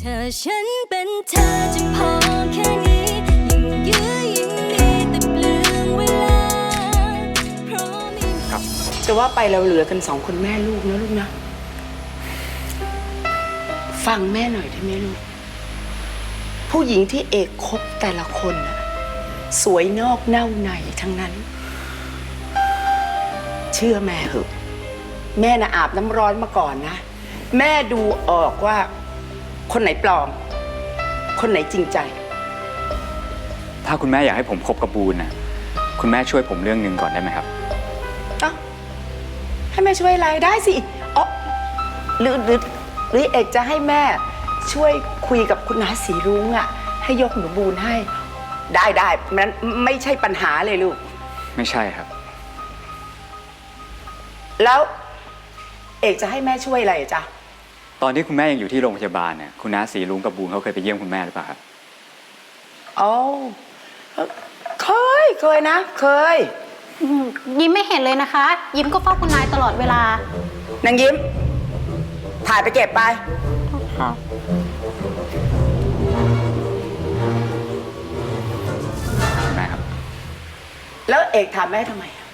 เธอฉันเป็นเธอจะพอแค่นี้ยิ่งยื้อยิ่งมีแต่เปลืองเวลา เพราะมีจะว่าไปเราเหลือกันสองคนแม่ลูกนะลูกนะ ฟังแม่หน่อยได้ไหมลูก ผู้หญิงที่เอกคบแต่ละคนน่ะสวยนอกเน่าในทั้งนั้น เชื่อแม่เหอะ แม่น่ะอาบน้ำร้อนมาก่อนนะ แม่ดูออกว่า คนไหนปลอม คนไหนจริงใจ ถ้าคุณแม่อยากให้ผมคบกับบูนนะคุณแม่ช่วยผมเรื่องหนึ่งก่อนได้ไหมครับ เอ้าให้แม่ช่วยอะไรได้สิอ๋อหรือหรือหรือเอกจะให้แม่ช่วยคุยกับคุณน้าสีรุ้งอะให้ยกหนูบูนให้ ได้ได้มันไม่ใช่ปัญหาเลยลูก ไม่ใช่ครับ แล้วเอกจะให้แม่ช่วยอะไรจ๊ะ ตอนที่คุณแม่ยังอยู่ที่โรงพยาบาลเนี่ยคุณน้าสีลุงกับบูนเขาเคยไปเยี่ยมคุณแม่หรือเปล่าครับอ๋อเคยเคยนะ เคยอืมยิ้มไม่เห็นเลยนะคะ ยิ้มก็เฝ้าคุณนายตลอดเวลา นางยิ้ม ถ่ายไปเก็บไป ค่ะ คุณแม่ครับ แล้วเอกถามแม่ทำไมอะ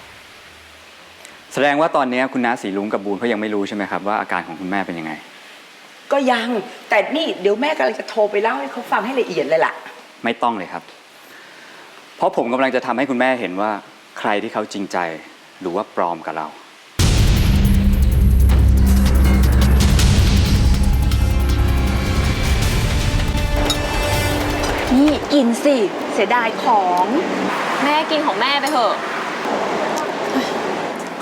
แสดงว่าตอนนี้คุณน้าสีลุงกับบูนเขายังไม่รู้ใช่ไหมครับว่าอาการของคุณแม่เป็นยังไง ก็ยัง แต่นี่เดี๋ยวแม่กำลังจะโทรไปเล่าให้เขาฟังให้ละเอียดเลยล่ะ ไม่ต้องเลยครับ เพราะผมกำลังจะทำให้คุณแม่เห็นว่าใครที่เขาจริงใจหรือว่าปลอมกับเรา นี่กินสิ เสียดายของ แม่กินของแม่ไปเถอะ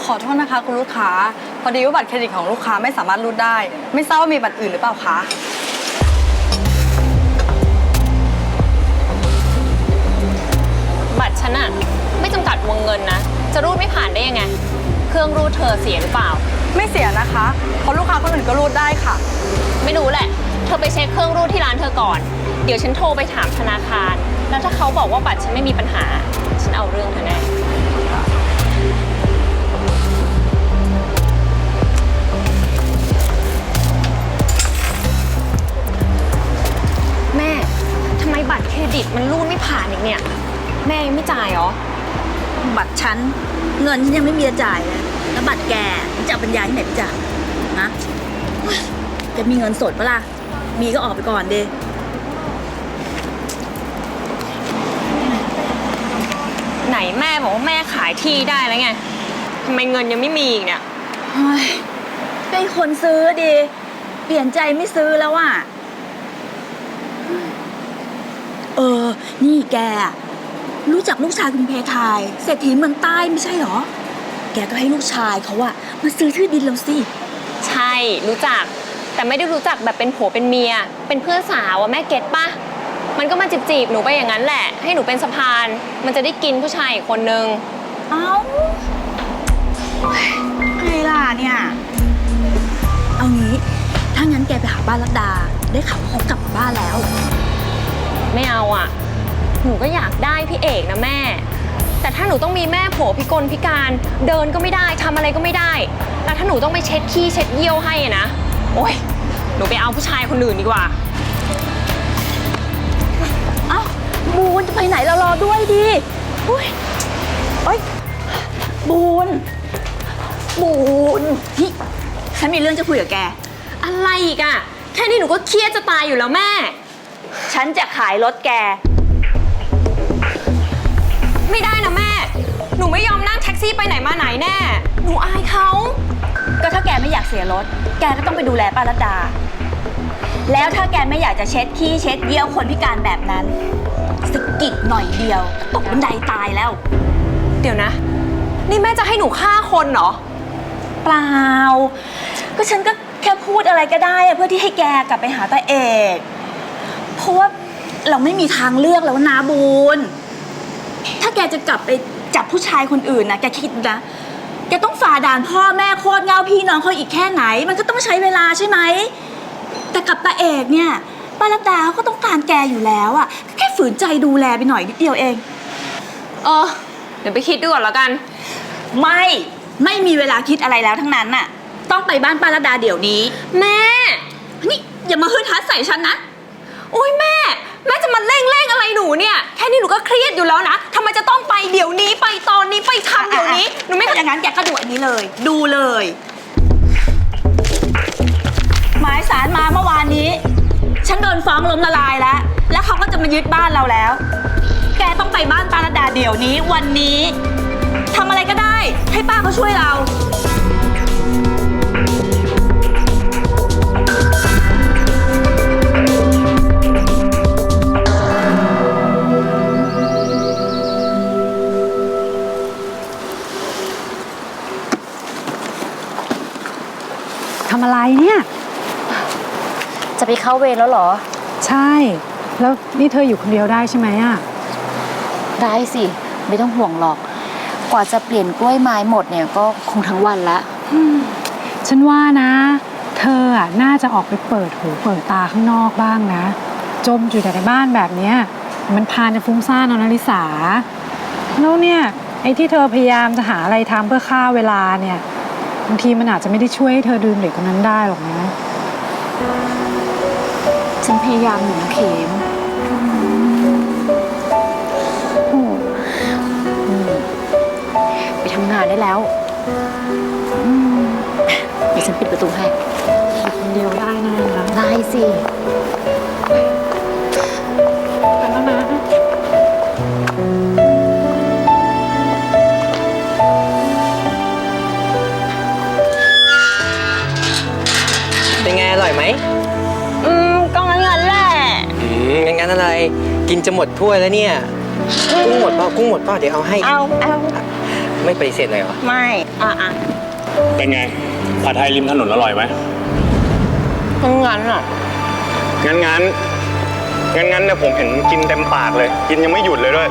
ขอโทษนะคะคุณลูกค้า พอดีว่าบัตรเครดิตของลูกค้าไม่สามารถรูดได้ ไม่ทราบว่ามีบัตรอื่นหรือเปล่าคะ บัตรฉันอะไม่จำกัดวงเงินนะ จะรูดไม่ผ่านได้ยังไง เครื่องรูดเธอเสียหรือเปล่า ไม่เสียนะคะ เพราะลูกค้าคนอื่นก็รูดได้ค่ะ ไม่รู้แหละ เธอไปเช็คเครื่องรูดที่ร้านเธอก่อน เดี๋ยวฉันโทรไปถามธนาคาร แล้วถ้าเขาบอกว่าบัตรฉันไม่มีปัญหา ฉันเอาเรื่องเธอแน่ บัตรเครดิตมันรูดไม่ผ่านอีกเนี่ย แม่ยังไม่จ่ายเหรอ บัตรฉันเงินฉันยังไม่มีจะจ่ายเลยแล้วบัตรแกมันจะเอาปัญญาที่ไหนไปจ่ายนะแกมีเงินสดปะล่ะ มีก็ออกไปก่อนดิไหนแม่บอกว่าแม่ขายที่ได้แล้วไงทำไมเงินยังไม่มีอีกเนี่ย เฮ้ยเป็นคนซื้อดิเปลี่ยนใจไม่ซื้อแล้วอะ เออ นี่แก รู้จักลูกชายคุณเพทายเศรษฐีเมืองใต้ไม่ใช่เหรอ แกก็ให้ลูกชายเขาอะมาซื้อที่ดินเราสิ ใช่รู้จัก แต่ไม่ได้รู้จักแบบเป็นผัวเป็นเมีย เป็นเพื่อนสาวอะแม่เก็ตปะมันก็มาจีบจีบๆหนูไปอย่างนั้นแหละ ให้หนูเป็นสะพาน มันจะได้กินผู้ชายอีกคนนึง เอ้าไงล่ะเนี่ย เอางี้ ถ้างั้นแกไปหาบ้านรัตดา ได้ข่าวว่าเขากลับมาบ้านแล้ว ไม่เอาอะ หนูก็อยากได้พี่เอกนะแม่ แต่ถ้าหนูต้องมีแม่โผพิกลพิการ เดินก็ไม่ได้ทำอะไรก็ไม่ได้ แล้วถ้าหนูต้องไปเช็ดขี้เช็ดเยี่ยวให้อะนะ โอ๊ย หนูไปเอาผู้ชายคนอื่นดีกว่า เอ้าบูนจะไปไหนเรารอด้วยดิอุ้ยเอ้ยบูนบูนนี่ฉันมีเรื่องจะคุยกับแก อะไรอีกอะแค่นี้หนูก็เครียดจะตายอยู่แล้วแม่ ฉันจะขายรถแก ไม่ได้นะแม่ หนูไม่ยอมนั่งแท็กซี่ไปไหนมาไหนแน่ หนูอายเขา ก็ถ้าแกไม่อยากเสียรถ แกก็ต้องไปดูแลป้ารัตดา แล้วถ้าแกไม่อยากจะเช็ดขี้เช็ดเยี่ยวคนพิการแบบนั้นสะกิดหน่อยเดียวก็ตกบันไดตายแล้ว เดี๋ยวนะ นี่แม่จะให้หนูฆ่าคนเหรอ เปล่า ก็ฉันก็แค่พูดอะไรก็ได้อะเพื่อที่ให้แกกลับไปหาตาเอกเพ ราะว่าเราไม่มีทางเลือกแล้วนะบูนถ้าแกจะกลับไปจับผู้ชายคนอื่นนะแกคิดนะ แกต้องฝ่าด่านพ่อแม่โคตรเงาพี่น้องเขาอีกแค่ไหน มันก็ต้องใช้เวลาใช่ไหม แต่กับตาเอกเนี่ยป้ารัตดาเขาก็ต้องการแกอยู่แล้วอะแค่ฝืนใจดูแลไปหน่อยนิดเดียวเอง เออ เดี๋ยวไปคิดดูก่อนแล้วกัน ไม่ไม่มีเวลาคิดอะไรแล้วทั้งนั้นน่ะ ต้องไปบ้านป้ารัตดาเดี๋ยวนี้ แม่ นี่อย่ามาฮึดฮัดใส่ฉันนะ โอ้ยแม่ แม่จะมาเร่งเร่งอะไรหนูเนี่ย แค่นี้หนูก็เครียดอยู่แล้วนะทำไมจะต้องไปเดี๋ยวนี้ไปตอนนี้ไปทำเดี๋ยวนี้ หนูไม่ถ้าอย่างนั้นแกก็ดูอันนี้เลย ดูเลย หมายสารมาเมื่อวานนี้ ฉันโดนฟ้องล้มละลายแล้ว แล้วเขาก็จะมายึดบ้านเราแล้ว แกต้องไปบ้านป้าระดาเดี๋ยวนี้ วันนี้ทำอะไรก็ได้ ให้ป้าเขาช่วยเรา เข้าเวรแล้วเหรอ ใช่ แล้วนี่เธออยู่คนเดียวได้ใช่ไหมอะ ได้สิ ไม่ต้องห่วงหรอก กว่าจะเปลี่ยนกล้วยไม้หมดเนี่ยก็คงทั้งวันละฉันว่านะ เธออะน่าจะออกไปเปิดหูเปิดตาข้างนอกบ้างนะ จมอยู่แต่ในบ้านแบบเนี้ยมันพานจะฟุ้งซ่านเอานาริสา แล้วเนี่ยไอ้ที่เธอพยายามจะหาอะไรทำเพื่อฆ่าเวลาเนี่ยบางทีมันอาจจะไม่ได้ช่วยให้เธอลืมเด็กคนนั้นได้หรอกนะฉัน พยายามอยู่นะเข็มอืมอืมไปทำงานได้แล้วอืมเดี๋ยวฉันปิดประตูให้คนเดียวได้นะนะได้สิ มงั้นงั้นอะไร กินจะหมดถ้วยแล้วเนี่ย กุ้งหมดเปล่ากุ้งหมดเปล่าเดี๋ยวเอาให้เอาเอาไม่ปฏิเสธเลยเหรอไม่อะอะเป็นไงผัดไทยริมถนนอร่อยไหมงั้นงั้นอะงั้นงั้นงั้นงั้นเนี่ยผมเห็นกินเต็มปากเลย กินยังไม่หยุดเลยด้วย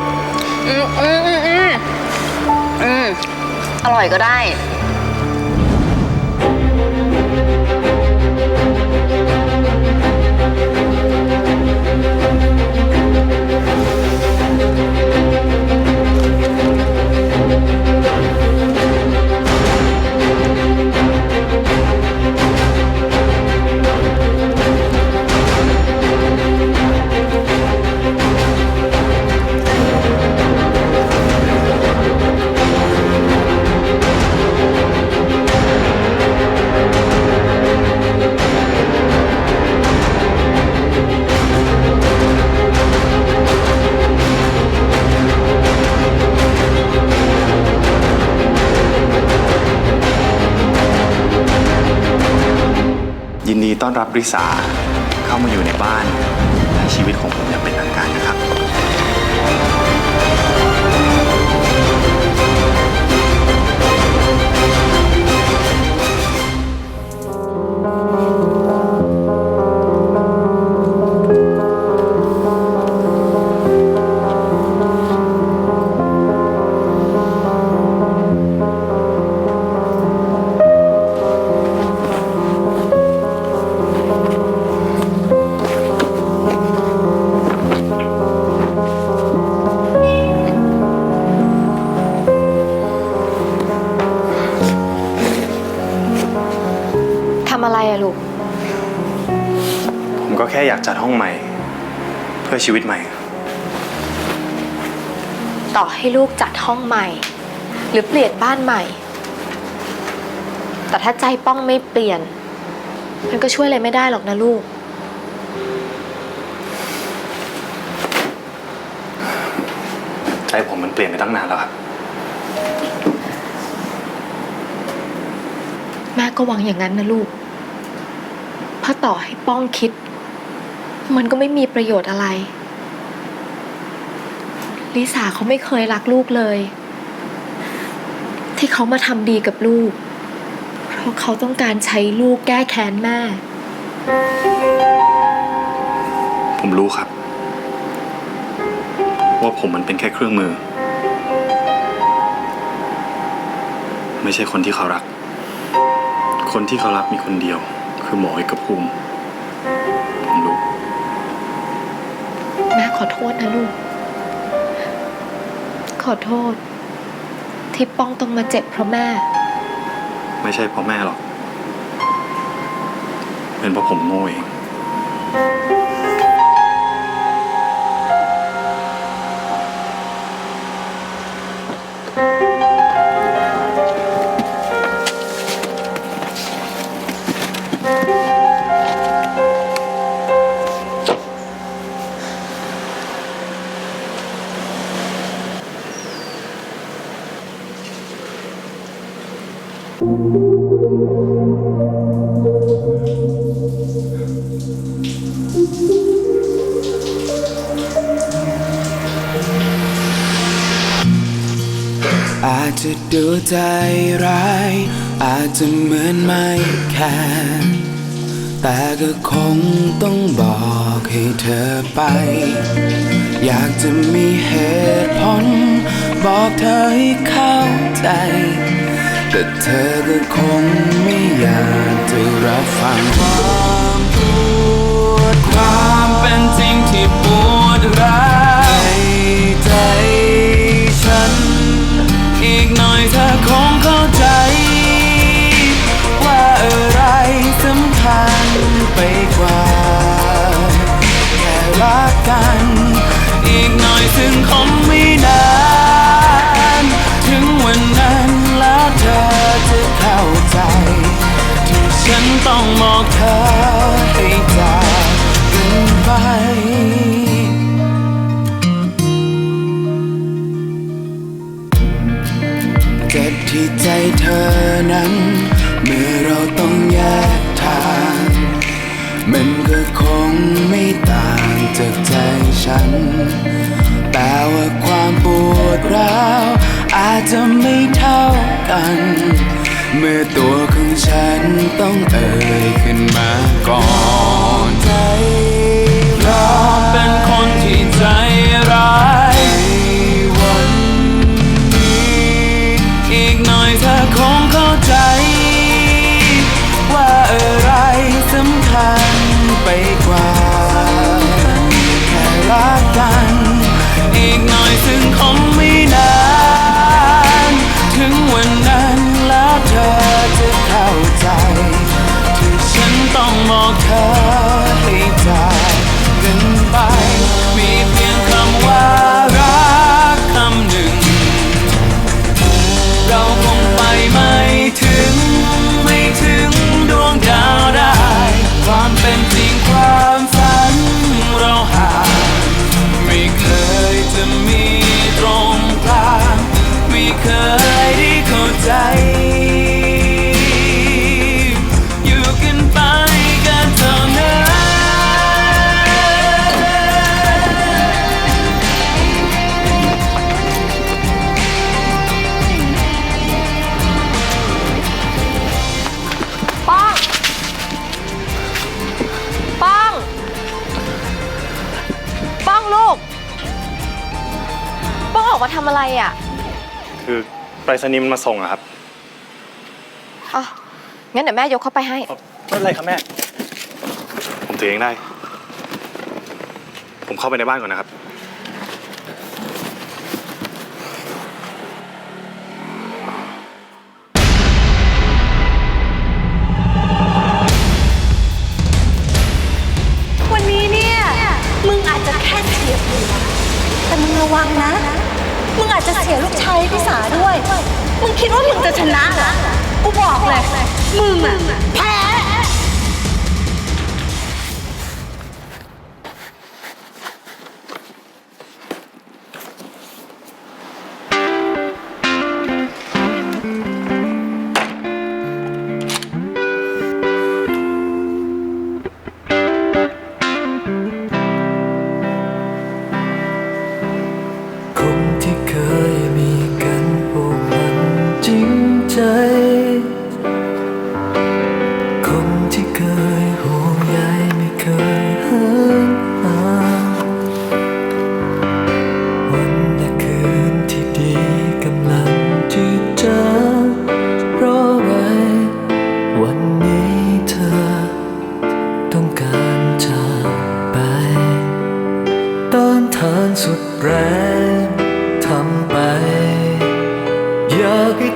อืมอืมอืมอืมอืมอร่อยก็ได้ ริสา พื่อชีวิตใหม่ ต่อให้ลูกจัดห้องใหม่ หรือเปลี่ยนบ้านใหม่ แต่ถ้าใจป้องไม่เปลี่ยน มันก็ช่วยอะไรไม่ได้หรอกนะลูก ใจผมมันเปลี่ยนไปตั้งนานแล้วครับ แม่ก็หวังอย่างนั้นนะลูก เพราะต่อให้ป้องคิด มันก็ไม่มีประโยชน์อะไร ลิสาเขาไม่เคยรักลูกเลย ที่เขามาทำดีกับลูก เพราะเขาต้องการใช้ลูกแก้แค้นแม่ ผมรู้ครับ ว่าผมมันเป็นแค่เครื่องมือ ไม่ใช่คนที่เขารัก คนที่เขารักมีคนเดียว คือหมอเอกภูมิ ขอโทษนะลูก ขอโทษ ที่ป้องต้องมาเจ็บเพราะแม่ ไม่ใช่เพราะแม่หรอก เป็นเพราะผมโง่เอง ใจร้าย อาจจะเหมือนไม่แคร์แต่ก็คงต้องบอกให้เธอไป อยากจะมีเหตุผล บอกเธอให้เข้าใจ แต่เธอก็คงไม่อยากจะรับฟังความพูดความเป็นจริงที่ปวด ไษณีย์มันมาส่งอะครับอ๋องั้นเดี๋ยวแม่ยกเข้าไปให้ ไม่เป็นไรครับแม่ ผมถือเองได้ ผมเข้าไปในบ้านก่อนนะครับ มึงคิดว่ามึงจะชนะเหรอกูบอกเลย มึงอะแพ้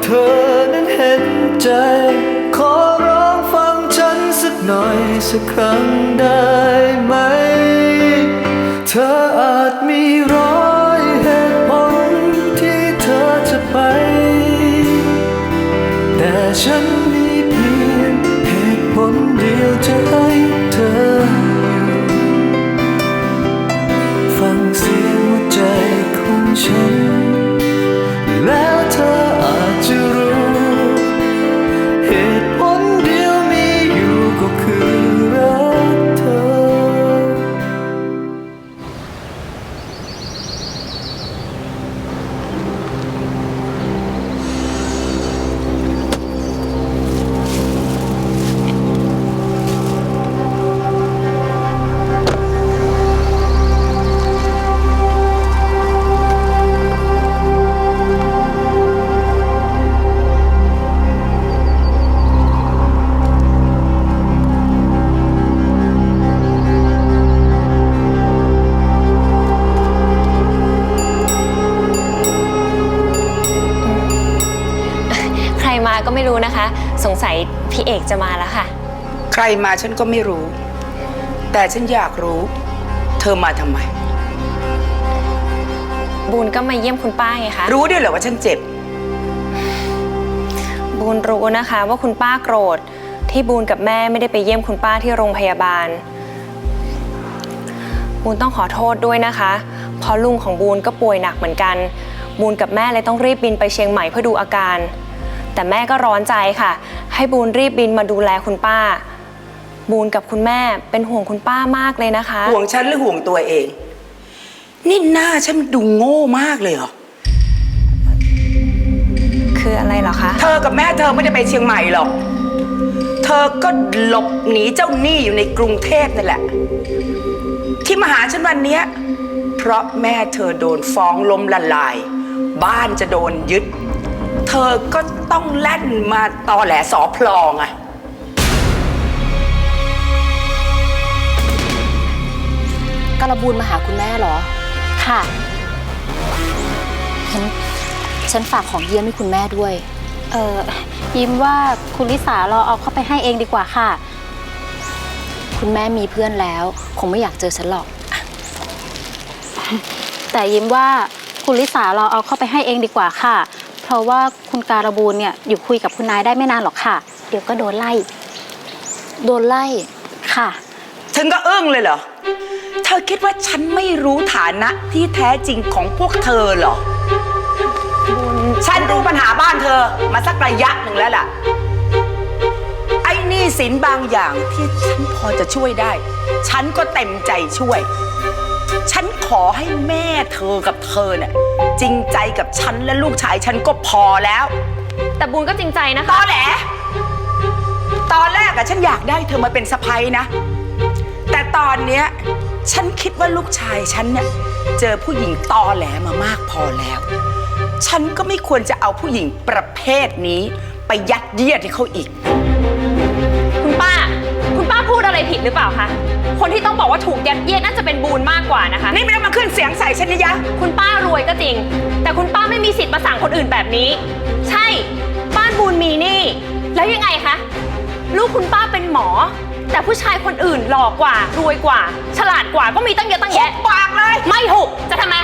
เธอนั้นเห็นใจ ขอร้องฟังฉันสักหน่อยสักครั้งได้ไหม เธออาจมีร้อยเหตุผลที่เธอจะไป แต่ฉันมีเพียงเหตุผลเดียวจะให้เธอ ฟังเสียงหัวใจของฉัน สงสัยพี่เอกจะมาแล้วค่ะ ใครมาฉันก็ไม่รู้ แต่ฉันอยากรู้ เธอมาทำไม บูนก็มาเยี่ยมคุณป้าไงคะ รู้ด้วยเหรอว่าฉันเจ็บ บูนรู้นะคะว่าคุณป้าโกรธ ที่บูนกับแม่ไม่ได้ไปเยี่ยมคุณป้าที่โรงพยาบาล บูนต้องขอโทษด้วยนะคะเพราะลุงของบูนก็ป่วยหนักเหมือนกัน บูนกับแม่เลยต้องรีบบินไปเชียงใหม่เพื่อดูอาการ แต่แม่ก็ร้อนใจค่ะ ให้บูนรีบบินมาดูแลคุณป้า บูนกับคุณแม่เป็นห่วงคุณป้ามากเลยนะคะ ห่วงฉันหรือห่วงตัวเอง นี่หน้าฉันดูโง่มากเลยเหรอ คืออะไรเหรอคะ เธอกับแม่เธอไม่ได้ไปเชียงใหม่หรอก เธอก็หลบหนีเจ้าหนี้อยู่ในกรุงเทพนั่นแหละ ที่มาหาฉันวันเนี้ยเพราะแม่เธอโดนฟ้องล้มละลาย บ้านจะโดนยึด เธอก็ต้องแล่นมาตอแหลสอพลองอะการบูนมาหาคุณแม่เหรอ ค่ะฉันฉันฝากของเยี่ยมให้คุณแม่ด้วย เออยิ้มว่าคุณลิสาเราเอาเข้าไปให้เองดีกว่าค่ะ คุณแม่มีเพื่อนแล้ว คงไม่อยากเจอฉันหรอก แต่ยิ้มว่าคุณลิสาเราเอาเข้าไปให้เองดีกว่าค่ะ เพราะว่าคุณการบูลเนี่ยอยู่คุยกับคุณนายได้ไม่นานหรอกค่ะ เดี๋ยวก็โดนไล่ โดนไล่ค่ะ ถึงก็อึ้งเลยเหรอ เธอคิดว่าฉันไม่รู้ฐานะที่แท้จริงของพวกเธอเหรอ ฉันรู้ปัญหาบ้านเธอมาสักระยะหนึ่งแล้วล่ะ ไอ้หนี่สินบางอย่างที่ฉันพอจะช่วยได้ ฉันก็เต็มใจช่วย ฉันขอให้แม่เธอกับเธอเนี่ยจริงใจกับฉันและลูกชายฉันก็พอแล้วแต่บูนก็จริงใจนะตคะ อแหลตอนแรกอะฉันอยากได้เธอมาเป็นสะพ้ยนะ แต่ตอนเนี้ยฉันคิดว่าลูกชายฉันเนี่ยเจอผู้หญิงตอแหลมามากพอแล้ว ฉันก็ไม่ควรจะเอาผู้หญิงประเภทนี้ไปยัดเยียดให้เขาอีก คุณป้า คุณป้าพูดอะไรผิดหรือเปล่าคะ คนที่ต้องบอกว่าถูกยัดเยียดน่าจะเป็นบูนมากกว่านะคะ นี่ไม่ต้องมาขึ้นเสียงใส่ฉันนะยะ คุณป้ารวยก็จริง แต่คุณป้าไม่มีสิทธิ์มาสั่งคนอื่นแบบนี้ ใช่ บ้านบูนมีหนี่ แล้วยังไงคะ ลูกคุณป้าเป็นหมอ แต่ผู้ชายคนอื่นหล่อกว่ารวยกว่า ฉลาดกว่าก็มีตั้งเยอะตั้งแยะปากเลย ไม่หุบจะทำไม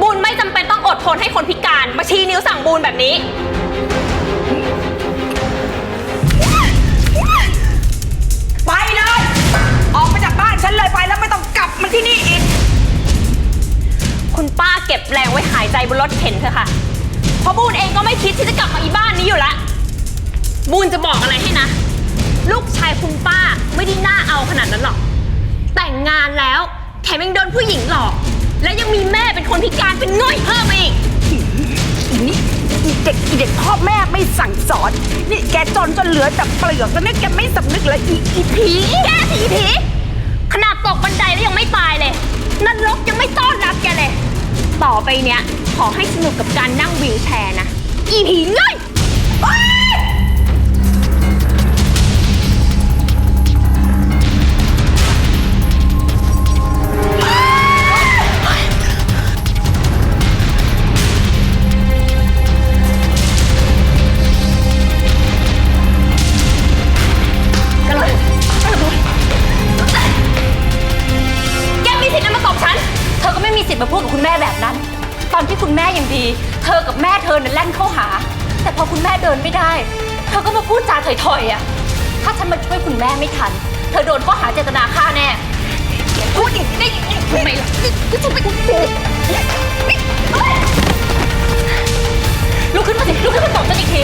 บูนไม่จำเป็นต้องอดทนให้คนพิการมาชี้นิ้วสั่งบูนแบบนี้ รถเข็นเถอะค่ะ เพราะบูนเองก็ไม่คิดที่จะกลับมาอีบ้านนี้อยู่ละบูนจะบอกอะไรให้นะ ลูกชายคุณป้าไม่ได้น่าเอาขนาดนั้นหรอก แต่งงานแล้วแถมยังโดนผู้หญิงหลอก และยังมีแม่เป็นคนพิการเป็นง่อยเพิ่มมาอีกอีนี่อีเด็กอีเด็กพ่อแม่ไม่สั่งสอน นี่แกจนจนเหลือแต่เปลือกแล้วเนี่ยแกไม่สำนึกเลยอีอีผีแกสิอีผีขนาดตกบันไดแล้วยังไม่ตายเลยนรกยังไม่ต้อนรับแกเลย ต่อไปเนี้ย ขอให้สนุกกับการนั่งวีลแชร์นะ อีผีเง่อย ก็มาพูดจาถอยๆอะ ถ้าฉันมาช่วยคุณแม่ไม่ทัน เธอโดนข้อหาเจตนาฆ่าแน่พูดอย่างนี้ได้ยังไงทำไมล่ะก็จะไปกูลุกขึ้นมาสิลุกขึ้นมาตบฉันอีกที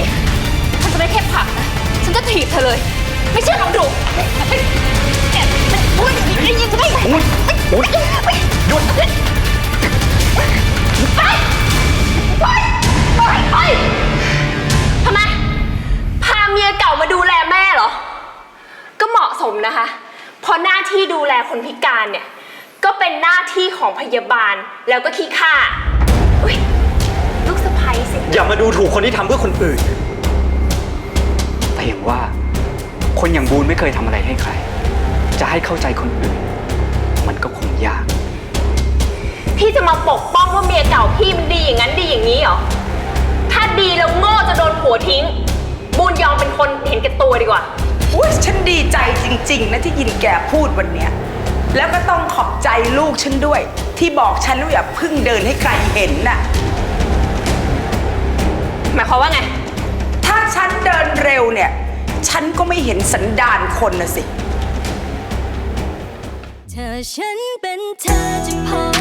ฉันจะไม่แค่ผลักนะ ฉันจะถีบเธอเลย ไม่เชื่อลองดูแกมันพูดอย่างนี้ได้ยินจะไม่ไหวหยุดหยุดไป ไป ไป ไปทำไมพาเมียเก่ามาดูแลแม่เหรอ ก็เหมาะสมนะคะ เพราะหน้าที่ดูแลคนพิการเนี่ย ก็เป็นหน้าที่ของพยาบาลแล้วก็ขี้ข้าอุ๊ยลูกสะใภ้สิ อย่ามาดูถูกคนที่ทำเพื่อคนอื่น แต่อย่างว่า คนอย่างบูนไม่เคยทำอะไรให้ใคร จะให้เข้าใจคนอื่น มันก็คงยาก พี่จะมาปกป้องว่าเมียเก่าพี่มันดีอย่างนั้นดีอย่างนี้เหรอ ถ้าดีแล้วโง่จะโดนผัวทิ้ง บูนยอมเป็นคนเห็นแก่ตัวดีกว่า อุ้ยฉันดีใจจริง ๆ นะที่ยินแกพูดวันเนี้ยแล้วก็ต้องขอบใจลูกฉันด้วย ที่บอกฉันว่าอย่าเพึ่งเดินให้ใครเห็นน่ะ หมายความว่าไง ถ้าฉันเดินเร็วเนี่ย ฉันก็ไม่เห็นสันดานคนนะสิ เธอฉันเป็นเธอจะพอ